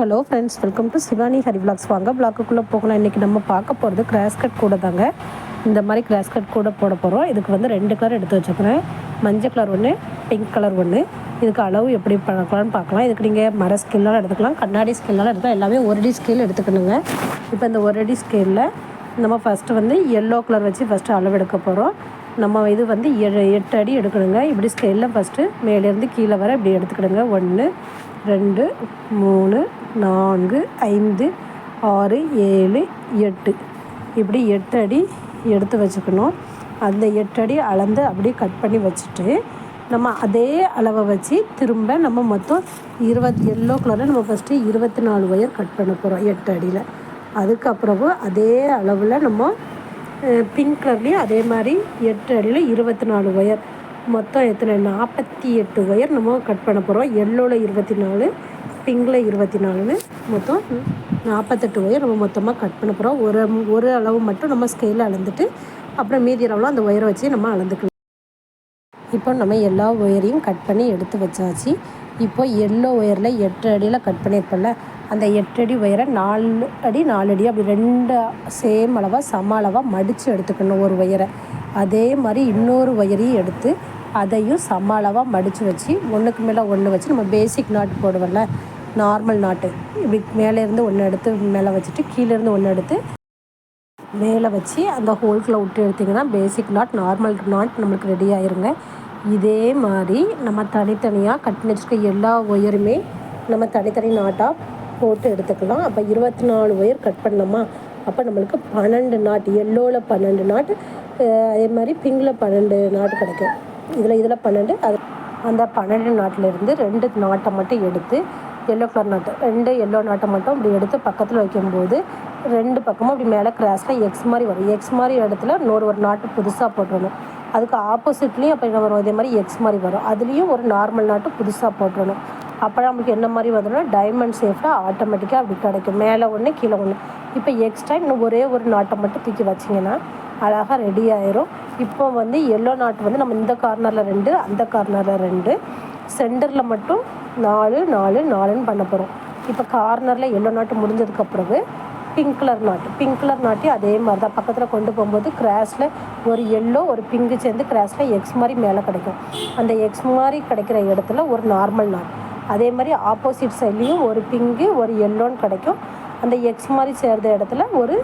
Hello friends welcome to Shivani Hari blogs வாங்க பிளாக்குக்குள்ளே போகலாம். இன்றைக்கி நம்ம பார்க்க போகிறது கிராஸ் கட் கூட தாங்க. இந்த மாதிரி கிராஸ் கட் கூட போட போகிறோம் இதுக்கு வந்து ரெண்டு கலர் எடுத்து வச்சுக்கிறேன் மஞ்சள் கலர் ஒன்று பிங்க் கலர் ஒன்று இதுக்கு அளவு எப்படி பார்க்கலாம்னு பார்க்கலாம். இதுக்கு நீங்கள் மர ஸ்கேல்லாம் எடுத்துக்கலாம். கண்ணாடி ஸ்கேல்லாம் எடுத்துக்கலாம். எல்லாமே ஒரு அடி ஸ்கேல் எடுத்துக்கணுங்க. இப்போ இந்த ஒரு அடி ஸ்கேலில் நம்ம ஃபஸ்ட்டு வந்து எல்லோ கலர் வச்சு ஃபஸ்ட்டு அளவு எடுக்க போகிறோம் நம்ம இது வந்து எட்டு அடி எடுக்கணுங்க. இப்படி ஸ்கேலில் ஃபஸ்ட்டு மேலேருந்து கீழே வர இப்படி எடுத்துக்கிடுங்க. ஒன்று ரெண்டு மூணு நான்கு ஐந்து ஆறு ஏழு எட்டு. இப்படி எட்டு அடி எடுத்து வச்சுக்கணும். அந்த எட்டு அடி அளந்து அப்படியே கட் பண்ணி வச்சுட்டு நம்ம அதே அளவை வச்சு திரும்ப நம்ம மொத்தம் இருபத்தி எல்லோ கலரில் நம்ம ஃபஸ்ட்டு இருபத்தி நாலு ஒயர் கட் பண்ண போகிறோம் எட்டு அடியில். அதுக்கப்புறமும் அதே அளவில் நம்ம பிங்க் கலர்லேயும் அதே மாதிரி எட்டு அடியில் இருபத்தி நாலு ஒயர் மொத்தம் எத்தனை? நாற்பத்தி எட்டு ஒயர் நம்ம கட் பண்ண போகிறோம் எல்லோவில் இருபத்தி நாலு பிங்கில் இருபத்தி நாலுன்னு மொத்தம் நாற்பத்தெட்டு ஒயர் நம்ம மொத்தமாக கட் பண்ண போகிறோம் ஒரு ஒரு அளவு மட்டும் நம்ம ஸ்கேலில் அளந்துட்டு அப்புறம் மீதி அளவில் அந்த ஒயரை வச்சு நம்ம அளந்துக்கலாம். இப்போ நம்ம எல்லா ஒயரையும் கட் பண்ணி எடுத்து வச்சாச்சு. இப்போ எல்லோ ஒயரில் எட்டு அடியில் கட் பண்ணியிருப்போம்ல அந்த எட்டு அடி ஒயரை நாலு அடி நாலு அடி அப்படி ரெண்டு சேம் அளவாக சம அளவாக மடித்து எடுத்துக்கணும் ஒரு ஒயரை அதே மாதிரி இன்னொரு ஒயரையும் எடுத்து அதையும் சம அளவாக மடித்து வச்சு ஒன்றுக்கு மேலே ஒன்று வச்சு நம்ம பேசிக் நாட்டு போடுவோம்ல நார்மல் நாட்டு இப்படி மேலேருந்து ஒன்று எடுத்து மேலே வச்சுட்டு கீழேருந்து ஒன்று எடுத்து மேலே வச்சு அந்த ஹோல்குள்ளே விட்டு எடுத்திங்கன்னா பேசிக் நாட் நார்மல் நாட் நம்மளுக்கு ரெடி ஆயிருங்க. இதே மாதிரி நம்ம தனித்தனியாக கட் பண்ணி வச்சுருக்க எல்லா ஒயருமே நம்ம தனித்தனி நாட்டாக போட்டு எடுத்துக்கலாம். அப்போ இருபத்தி நாலு ஒயர் கட் பண்ணோமா அப்போ நம்மளுக்கு பன்னெண்டு நாட் எல்லோவில் பன்னெண்டு நாட் அதே மாதிரி பிங்கில் பன்னெண்டு நாட் கிடைக்கும். இதில் இதில் பன்னெண்டு அது அந்த பன்னெண்டு நாட்டிலிருந்து ரெண்டு நாட்டை மட்டும் எடுத்து எல்லோ கலர் நாட்டு ரெண்டு எல்லோ நாட்டை மட்டும் அப்படி எடுத்து பக்கத்தில் வைக்கும்போது ரெண்டு பக்கமும் அப்படி மேலே கிராஸில் எக்ஸ் மாதிரி வரும். எக்ஸ் மாதிரி இடத்துல இன்னொரு ஒரு நாட்டு புதுசாக போட்டுடணும். அதுக்கு ஆப்போசிட்லேயும் அப்போ என்ன வரும்? இதே மாதிரி எக்ஸ் மாதிரி வரும். அதுலேயும் ஒரு நார்மல் நாட்டு புதுசாக போட்டுடணும். அப்போ நம்மளுக்கு என்ன மாதிரி வந்துடும்னா டைமண்ட் சேஃப்டாக ஆட்டோமேட்டிக்காக அப்படி கிடைக்கும். மேலே ஒன்று கீழே ஒன்று இப்போ எக்ஸ்ட்ரா இன்னும் ஒரே ஒரு நாட்டை மட்டும் தூக்கி வச்சிங்கன்னா அழகாக ரெடி ஆயிரும். இப்போ வந்து எல்லோ நாட் வந்து நம்ம இந்த கார்னரில் ரெண்டு அந்த கார்னரில் ரெண்டு. சென்டரில் மட்டும் நாலு நாலு நாலுன்னு பண்ண போகிறோம் இப்போ கார்னரில் எல்லோ நாட்டு முடிஞ்சதுக்கு பிறகு pink colour knot pink colour நாட்டையும் அதே மாதிரி தான். பக்கத்தில் கொண்டு போகும்போது கிராஸில் ஒரு எல்லோ ஒரு பிங்கு சேர்ந்து கிராஸில் எக்ஸ் மாதிரி மேலே கிடைக்கும். அந்த எக்ஸ் மாதிரி கிடைக்கிற இடத்துல ஒரு நார்மல் நாட் அதே மாதிரி ஆப்போசிட் சைட்லேயும் ஒரு பிங்கு ஒரு எல்லோன்னு கிடைக்கும். அந்த எக்ஸ் மாதிரி சேர்ந்த இடத்துல ஒரு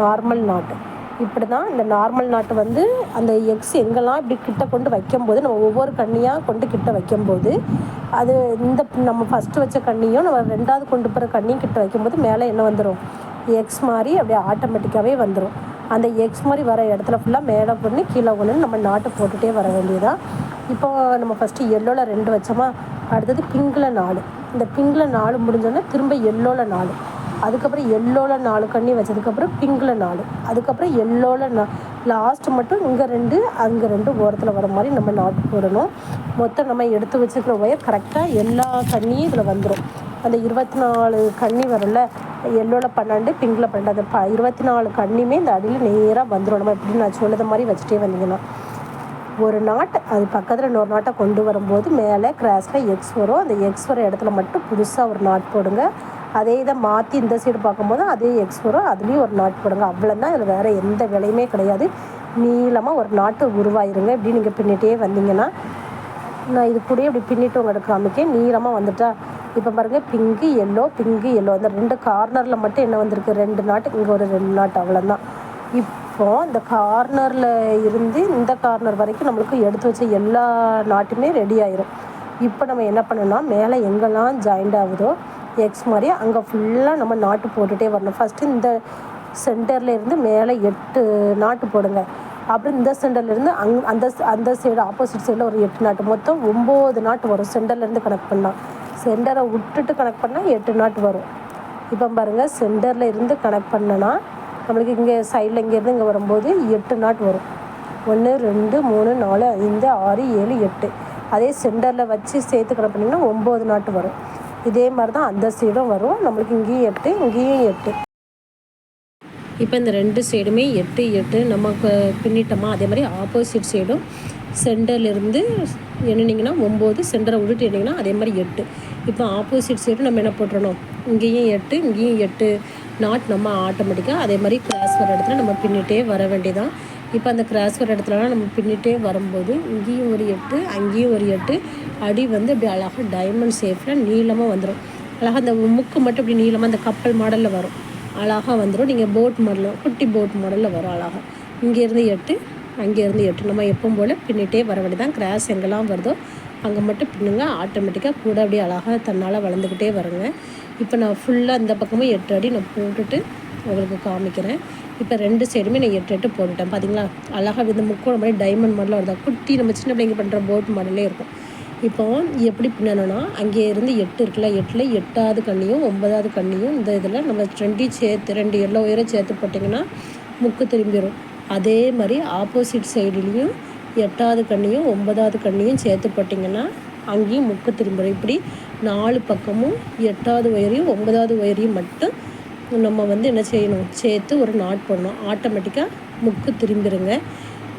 நார்மல் நாட்டு இப்படி தான் இந்த நார்மல் நாட்டு வந்து அந்த எக்ஸ் எங்கெல்லாம் இப்படி கிட்ட கொண்டு வைக்கும்போது நம்ம ஒவ்வொரு கண்ணியாக கொண்டு கிட்ட வைக்கும்போது அது இந்த நம்ம ஃபஸ்ட்டு வச்ச கண்ணியும் நம்ம ரெண்டாவது கொண்டு போகிற கண்ணியும் கிட்ட வைக்கும்போது மேலே என்ன வந்துடும் எக்ஸ் மாதிரி அப்படியே ஆட்டோமேட்டிக்காகவே வந்துடும் அந்த எக்ஸ் மாதிரி வர இடத்துல ஃபுல்லாக மேலே பண்ணி கீழே ஒன்று நம்ம நாட்டு போட்டுகிட்டே வர வேண்டியதான் இப்போ நம்ம ஃபஸ்ட்டு எல்லோவில் ரெண்டு வச்சோமா? அடுத்தது பிங்கில் நாலு. இந்த பிங்கில் நாலு முடிஞ்சோடனே திரும்ப எல்லோவில் நாலு. அதுக்கப்புறம் எல்லோவில் நாலு கண்ணி வச்சதுக்கப்புறம் பிங்கில் நாலு. அதுக்கப்புறம் எல்லோவில் நா லாஸ்ட் மட்டும் இங்கே ரெண்டு அங்கே ரெண்டு ஓரத்தில் வர மாதிரி நம்ம நாட்டு போடணும். மொத்தம் நம்ம எடுத்து வச்சுருக்கிற ஒயர் கரெக்டாக எல்லா கண்ணியும் இதில் வந்துடும் அந்த இருபத்தி நாலு கண்ணி வரல எல்லோவில் பன்னெண்டு பிங்கில் பன்னெண்டு அந்த ப இருபத்தி நாலு கண்ணியுமே இந்த அடியில் நேராக வந்துடும் நம்ம எப்படி நான் சொல்லுத மாதிரி வச்சுட்டே வந்தீங்கன்னா. ஒரு நாட் அது பக்கத்தில் இன்னொரு நாட்டை கொண்டு வரும்போது மேலே கிராஸில் எக்ஸ் வரும். அந்த எக்ஸ் வர இடத்துல மட்டும் புதுசாக ஒரு நாட் போடுங்க. அதே இதை மாற்றி இந்த சைடு பார்க்கும்போது அதே எக்ஸ் வரும் அதுலேயும் ஒரு நாட் போடுங்க. அவ்வளோதான் இதில் வேறு எந்த விலையுமே கிடையாது. நீளமாக ஒரு நாட்டு உருவாயிருங்க. இப்படி நீங்கள் பின்னிட்டே வந்தீங்கன்னா நான் இது கூடயே இப்படி பின்னிட்டு உங்களுக்கு காமிக்க நீளமாக வந்துட்டா இப்போ பாருங்கள் பிங்கு எல்லோ பிங்கு எல்லோ அந்த ரெண்டு கார்னரில் மட்டும் என்ன வந்திருக்கு? ரெண்டு நாட்டு இங்கே ஒரு ரெண்டு நாட்டு அவ்வளோதான் இப்போ இந்த கார்னரில் இருந்து இந்த கார்னர் வரைக்கும் நம்மளுக்கு எடுத்து வச்ச எல்லா நாட்டுமே ரெடி ஆயிரும். இப்போ நம்ம என்ன பண்ணணும்னா மேலே எங்கெல்லாம் ஜாயிண்ட் ஆகுதோ எக்ஸ் மாதிரி அங்கே ஃபுல்லாக நம்ம நாட்டு போட்டுகிட்டே வரணும். ஃபஸ்ட்டு இந்த சென்டரில் இருந்து மேலே எட்டு நாட்டு போடுங்க. அப்புறம் இந்த சென்டர்லேருந்து அங் அந்த அந்த சைடு ஆப்போசிட் சைடில் ஒரு எட்டு நாட்டு. மொத்தம் ஒம்பது நாட்டு வரும். சென்டர்லேருந்து கனெக்ட் பண்ணால் சென்டரை விட்டுட்டு கனெக்ட் பண்ணால் எட்டு நாட்டு வரும். இப்போ பாருங்கள் சென்டரில் இருந்து கனெக்ட் பண்ணனா நம்மளுக்கு இங்கே சைடில் இங்கேருந்து இங்கே வரும்போது எட்டு நாட்டு வரும். ஒன்று ரெண்டு மூணு நாலு ஐந்து ஆறு ஏழு எட்டு. அதே சென்டரில் வச்சு சேர்த்து கனெக்ட் பண்ணிங்கன்னா ஒம்பது நாட்டு வரும். இதே மாதிரி தான் அந்த சைடும் வரும். நம்மளுக்கு இங்கேயும் எட்டு இங்கேயும் எட்டு. இப்போ இந்த ரெண்டு சைடுமே எட்டு எட்டு. நம்ம பின்னிட்டோமா? அதே மாதிரி ஆப்போசிட் சைடும் சென்டர்லேருந்து எண்ணிங்கன்னா ஒம்பது சென்டரை விட்டுட்டு எண்ணிங்கன்னா அதே மாதிரி எட்டு. இப்போ ஆப்போசிட் சைடு நம்ம என்ன போட்டுறணும்? இங்கேயும் எட்டு இங்கேயும் எட்டு. நாட் நம்ம ஆட்டோமேட்டிக்காக அதே மாதிரி கிராஸ் வர இடத்துல நம்ம பின்னிட்டே வர வேண்டியதான் இப்போ அந்த கிராஸ் வர இடத்துலலாம் நம்ம பின்னிட்டே வரும்போது இங்கேயும் ஒரு எட்டு அங்கேயும் ஒரு எட்டு. அடி வந்து அப்படி அழகாக டைமண்ட் ஷேப்பில் நீளமாக வந்துடும் அழகாக அந்த முக்கு மட்டும் இப்படி நீளமாக அந்த கப்பல் மாடலில் வரும். அழகாக வந்துடும் நீங்கள் போட் மாடலில் குட்டி போட் மாடலில் வரும் அழகாக இங்கேருந்து எட்டு அங்கேருந்து எட்டு. நம்ம எப்பவும் போல் பின்னிட்டே வர வேண்டியதான் கிராஸ் எங்கெல்லாம் வருதோ அங்கே மட்டும் பின்னுங்க. ஆட்டோமேட்டிக்காக கூட அப்படியே அழகாக தன்னால் வளர்ந்துக்கிட்டே வருங்க. இப்போ நான் ஃபுல்லாக இந்த பக்கமும் எட்டு அடி நான் போட்டுட்டு உங்களுக்கு காமிக்கிறேன். இப்போ ரெண்டு சைடுமே நான் எட்டு எட்டு போட்டுட்டேன். பார்த்தீங்களா அழகாக இந்த முக்கோணம் மாதிரி டைமண்ட் மாடலாக இருந்தால் குட்டி நம்ம சின்ன பிள்ளைங்க பண்ணுற போட் மாடலே இருக்கும். இப்போ எப்படி பின்னணும்னா அங்கே இருந்து எட்டு இருக்குல்ல? எட்டில் எட்டாவது கண்ணியும் ஒன்பதாவது கண்ணியும் இந்த இதில் நம்ம ரெண்டையும் சேர்த்து ரெண்டு எல்லோ உயரம் சேர்த்து போட்டிங்கன்னா முக்கு திரும்பிடும் அதே மாதிரி ஆப்போசிட் சைடுலேயும் எட்டாவது கண்ணியும் ஒன்பதாவது கண்ணியும் சேர்த்து போட்டிங்கன்னா அங்கேயும் முக்கு திரும்பிடும் இப்படி நாலு பக்கமும் எட்டாவது ஒயரையும் ஒன்பதாவது ஒயரையும் மட்டும் நம்ம வந்து என்ன செய்யணும்? சேர்த்து ஒரு நாட் போடணும். ஆட்டோமேட்டிக்காக முக்கு திரும்பிடுங்க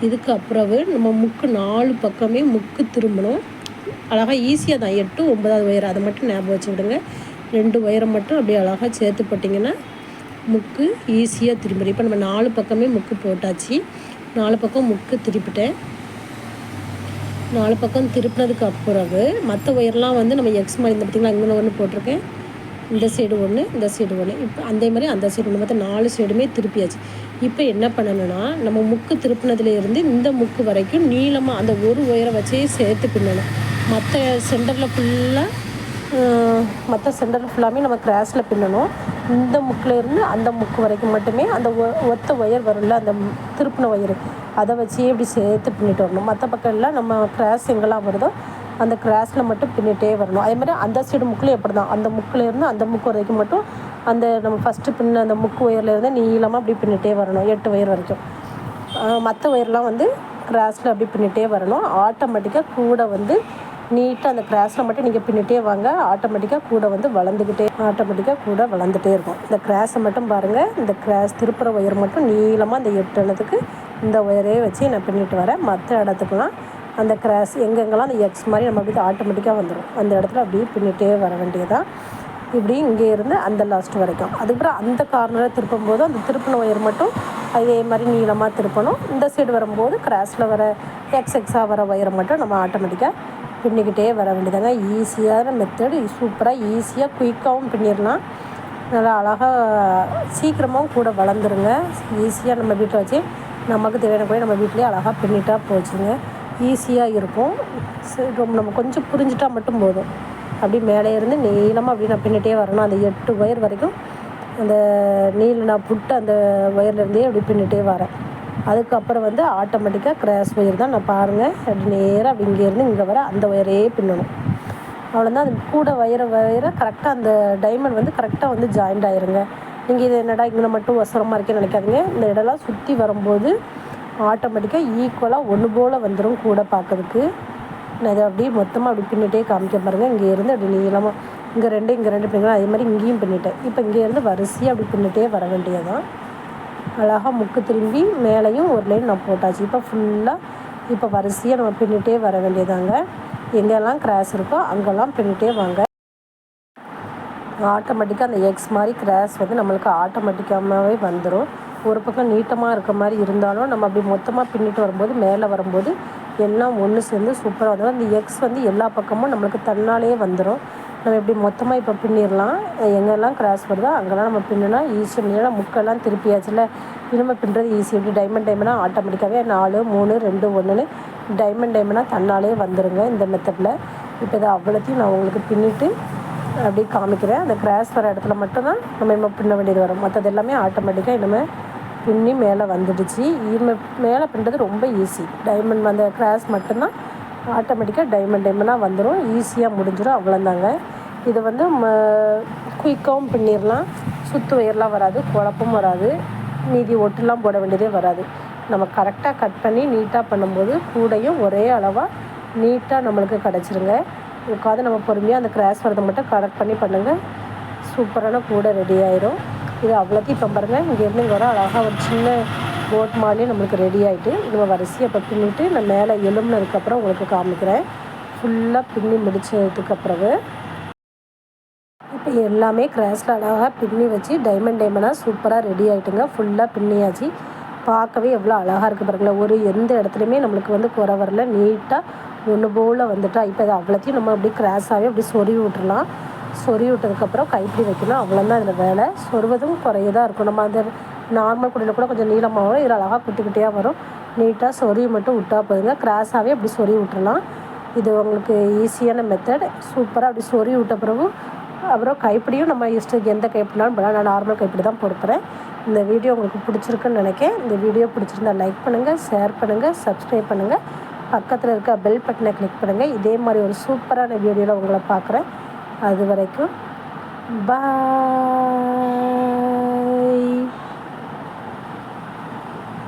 இதுக்கு அப்புறவு நம்ம முக்கு நாலு பக்கமே முக்கு திரும்பணும். அழகாக ஈஸியாக தான். எட்டு ஒன்பதாவது ஒயர் அதை மட்டும் ஞாபகம் வச்சு விடுங்க. ரெண்டு ஒயரை மட்டும் அப்படியே அழகாக சேர்த்து போட்டிங்கன்னா முக்கு ஈஸியாக திரும்பிடும். இப்போ நம்ம நாலு பக்கமே முக்கு போட்டாச்சு. நாலு பக்கம் முக்கு திருப்பிட்டேன். நாலு பக்கம் திருப்பினதுக்கு அப்புறவு மற்ற ஒயர்லாம் வந்து நம்ம எக்ஸ் மாதிரி இந்த பார்த்திங்களா இங்கே ஒன்று போட்டிருக்கேன். இந்த சைடு ஒன்று இந்த சைடு ஒன்று இப்போ அதே மாதிரி அந்த சைடு ஒன்று மற்ற நாலு சைடுமே திருப்பியாச்சு. இப்போ என்ன பண்ணணும்னா நம்ம முக்கு திருப்பினதுலேருந்து இந்த முக்கு வரைக்கும் நீளமாக அந்த ஒரு ஒயரை வச்சே சேர்த்து பின்னணும் மற்ற சென்டரில் ஃபுல்லாக மற்ற சென்டரில் ஃபுல்லாமே நம்ம கிராஸில் பின்னணும். இந்த முக்கில் இருந்து அந்த முக்கு வரைக்கும் மட்டுமே அந்த ஒ ஒத்த ஒயர் வரும்ல அந்த திருப்பின ஒயர் அதை வச்சு இப்படி சேர்த்து பின்னிட்டு வரணும். மற்ற பக்கம் எல்லாம் நம்ம கிராஸ் எங்கெல்லாம் வருதோ அந்த கிராஸில் மட்டும் பின்னிட்டே வரணும். அதே மாதிரி அந்த சைடு முக்கில் எப்படி தான் அந்த முக்கில் இருந்து அந்த முக்கு வரைக்கும் மட்டும் அந்த நம்ம ஃபஸ்ட்டு பின்ன அந்த முக்கு ஒயரில் இருந்து நீளமாக அப்படி பின்னிட்டே வரணும் எட்டு ஒயர் வரைக்கும். மற்ற ஒயர்லாம் வந்து கிராஸில் அப்படி பின்னிட்டே வரணும். ஆட்டோமேட்டிக்காக கூட வந்து நீட்டாக அந்த கிராஸில் மட்டும் நீங்கள் பின்னிட்டே வாங்க. ஆட்டோமேட்டிக்காக கூட வந்து வளர்ந்துக்கிட்டே ஆட்டோமேட்டிக்காக கூட வளர்ந்துட்டே இருக்கும். இந்த கிராஸை மட்டும் பாருங்கள் இந்த கிராஸ் திருப்புற ஒயர் மட்டும் நீளமாக அந்த எட்டு இடத்துக்கு இந்த ஒயரே வச்சு நான் பின்னிட்டு வரேன். மற்ற இடத்துக்குலாம் அந்த கிராஸ் எங்கெங்கெல்லாம் அந்த எக்ஸ் மாதிரி நம்ம அப்படி ஆட்டோமேட்டிக்காக வந்துடும் அந்த இடத்துல அப்படியே பின்னிட்டே வர வேண்டியதான் இப்படி இங்கே இருந்து அந்த லாஸ்ட் வரைக்கும். அதுக்கப்புறம் அந்த கார்னரை திருப்பும் போது அந்த திருப்பின ஒயர் மட்டும் அதே மாதிரி நீளமாக திருப்பணும். இந்த சைடு வரும்போது கிராஸில் வர எக்ஸ் எக்ஸாக வர ஒயரை மட்டும் நம்ம ஆட்டோமேட்டிக்காக பின்னிக்கிட்டே வர வேண்டியதாங்க ஈஸியான மெத்தடு சூப்பராக ஈஸியாக குயிக்காகவும் பின்னிடலாம். நல்லா அழகாக சீக்கிரமாகவும் கூட வளர்ந்துருங்க. ஈஸியாக நம்ம வீட்டில் வச்சு நமக்கு தேவையான கூட நம்ம வீட்லேயே அழகாக பின்னிட்டா போச்சுங்க. ஈஸியாக இருக்கும். ரொம்ப நம்ம கொஞ்சம் புரிஞ்சிட்டா மட்டும் போதும். அப்படி மேலே இருந்து நீளமாக அப்படி நான் பின்னிட்டே வரணும். அந்த எட்டு ஒயர் வரைக்கும் அந்த நீல நான் புட்டு அந்த ஒயர்லேருந்தே அப்படி பின்னிட்டே வரேன். அதுக்கப்புறம் வந்து ஆட்டோமேட்டிக்காக கிராஸ் ஒயர் தான் நான் பாருங்கள் அப்படி நேராக அப்படி இங்கேருந்து இங்கே வர அந்த ஒயரே பின்னணும். அவ்வளோதான் அது கூட வயிற வயிற கரெக்டாக அந்த டைமண்ட் வந்து கரெக்டாக வந்து ஜாயிண்ட் ஆயிருங்க. நீங்கள் இது என்னடா இங்கே மட்டும் ஒசரமாக இருக்கேன்னு நினைக்காதீங்க. இந்த இடம்லாம் சுற்றி வரும்போது ஆட்டோமேட்டிக்காக ஈக்குவலாக ஒன்று போல் வந்துடும் கூட பார்க்கறதுக்கு. நான் இதை அப்படியே மொத்தமாக அப்படி பின்னிட்டே காமிக்க பாருங்கள் இங்கே இருந்து அப்படி நீளமாக இங்கே ரெண்டு இங்கே ரெண்டு பின்னிக்கலாம் அதே மாதிரி இங்கேயும் பின்னிட்டேன். இப்போ இங்கேருந்து வரிசையாக அப்படி பின்னிட்டே வர வேண்டியதான் அழகாக முக்கு திரும்பி மேலேயும் ஒரு லைன் நான் போட்டாச்சு. இப்போ ஃபுல்லாக இப்போ வரிசையாக நம்ம பின்னிட்டே வர வேண்டியதாங்க. எங்கெல்லாம் கிராஸ் இருக்கோ அங்கெல்லாம் பின்னிட்டே வாங்க. ஆட்டோமேட்டிக்காக அந்த எக்ஸ் மாதிரி கிராஸ் வந்து நம்மளுக்கு ஆட்டோமேட்டிக்காகவே வந்துடும் ஒரு பக்கம் நீட்டமாக இருக்க மாதிரி இருந்தாலும் நம்ம அப்படி மொத்தமாக பின்னிட்டு வரும்போது மேலே வரும்போது எல்லாம் ஒன்று சேர்ந்து சூப்பராக வந்துடும் அந்த எக்ஸ் வந்து எல்லா பக்கமும் நம்மளுக்கு தன்னாலேயே வந்துடும் நம்ம இப்படி மொத்தமாக இப்போ பின்னிடலாம். எங்கெல்லாம் கிராஸ் வருதோ அங்கெல்லாம் நம்ம பின்னுனா ஈஸியாக பின்னா முக்கெல்லாம் திருப்பியாச்சுல இனிமேல் பின்னுறது ஈஸி இப்படி டைமண்ட் டைமண்டாக ஆட்டோமேட்டிக்காகவே நாலு மூணு ரெண்டு ஒன்றுன்னு டைமண்ட் டைமண்டாக தன்னாலே வந்துடுங்க இந்த மெத்தடில் இப்போ இதை அவ்வளோத்தையும் நான் உங்களுக்கு பின்னிட்டு அப்படியே காமிக்கிறேன். அந்த கிராஸ் வர இடத்துல மட்டும்தான் நம்ம இன்னும் பின்ன வேண்டியது வரும். மற்றது எல்லாமே ஆட்டோமேட்டிக்காக இனிமேல் பின்னி மேலே வந்துடுச்சு. இனிமேல் மேலே பின்னுறது ரொம்ப ஈஸி டைமண்ட் அந்த கிராஸ் மட்டும்தான் ஆட்டோமேட்டிக்காக டைமண்ட் டைமண்டாக வந்துடும் ஈஸியாக முடிஞ்சிடும் அவ்வளோந்தாங்க இதை வந்து ம குயிக்காகவும் பின்னிடலாம் சுற்று வயர்லாம் வராது குழப்பம் வராது. மீதி ஒட்டுலாம் போட வேண்டியதே வராது. நம்ம கரெக்டாக கட் பண்ணி நீட்டாக பண்ணும்போது கூடையும் ஒரே அளவாக நீட்டாக நம்மளுக்கு கிடச்சிருங்க. உட்காந்து நம்ம பொறுமையாக அந்த கிராஸ் வரதை மட்டும் கரெக்ட் பண்ணி பண்ணுங்கள் சூப்பரான கூடை ரெடி ஆயிரும். இது அவ்வளோத்தையும் இப்போ பாருங்கள் இங்கே இருந்து வர அழகாக ஒரு சின்ன போட் மாதிரியே நம்மளுக்கு ரெடி ஆகிட்டு நம்ம வரிசையை இப்போ பின்னிட்டு நான் மேலே எலும்புனதுக்கப்புறம் உங்களுக்கு காமிக்கிறேன். ஃபுல்லாக பின்னி முடித்ததுக்கப்புறவு இப்போ எல்லாமே கிராஸில் அழகாக பின்னி வச்சு டைமண்ட் டைமண்டாக சூப்பராக ரெடி ஆகிட்டுங்க ஃபுல்லாக பின்னியாச்சு. பார்க்கவே எவ்வளோ அழகாக இருக்குது பாருங்களேன் ஒரு எந்த இடத்துலையுமே நம்மளுக்கு வந்து குறை வரல. நீட்டாக ஒன்று போல் வந்துட்டா இப்போ இது அவ்வளோத்தையும் நம்ம அப்படியே கிராஸாகவே அப்படி சொருவி விட்டுறலாம். சொறி விட்டதுக்கப்புறம் கைப்பிடி வைக்கணும். அவ்வளோதான் அதில் வேலை. சொருவதும் குறையதாக இருக்கும். நம்ம அந்த நார்மல் குடியில் கூட கொஞ்சம் நீளமாக வரும் இதில் அழகாக குட்டி குட்டியாக வரும் நீட்டாக சொறி மட்டும் விட்டா போதுங்க. கிராஸாகவே அப்படி சொறி விட்டுறலாம். இது உங்களுக்கு ஈஸியான மெத்தட் சூப்பராக அப்படி சொறி விட்ட பிறகு அப்புறம் கைப்பிடியும் நம்ம இஷ்டத்துக்கு எந்த கைப்பிடினாலும் பட் நான் நார்மல் கைப்பிடி தான் போடுறேன் இந்த வீடியோ உங்களுக்கு பிடிச்சிருக்குன்னு நினைக்கிறேன். இந்த வீடியோ பிடிச்சிருந்தா லைக் பண்ணுங்கள் ஷேர் பண்ணுங்கள் சப்ஸ்கிரைப் பண்ணுங்கள் பக்கத்தில் இருக்க பெல் பட்டனை கிளிக் பண்ணுங்கள் இதே மாதிரி ஒரு சூப்பரான வீடியோவில் உங்களை பார்க்குறேன். அது வரைக்கும் பாய்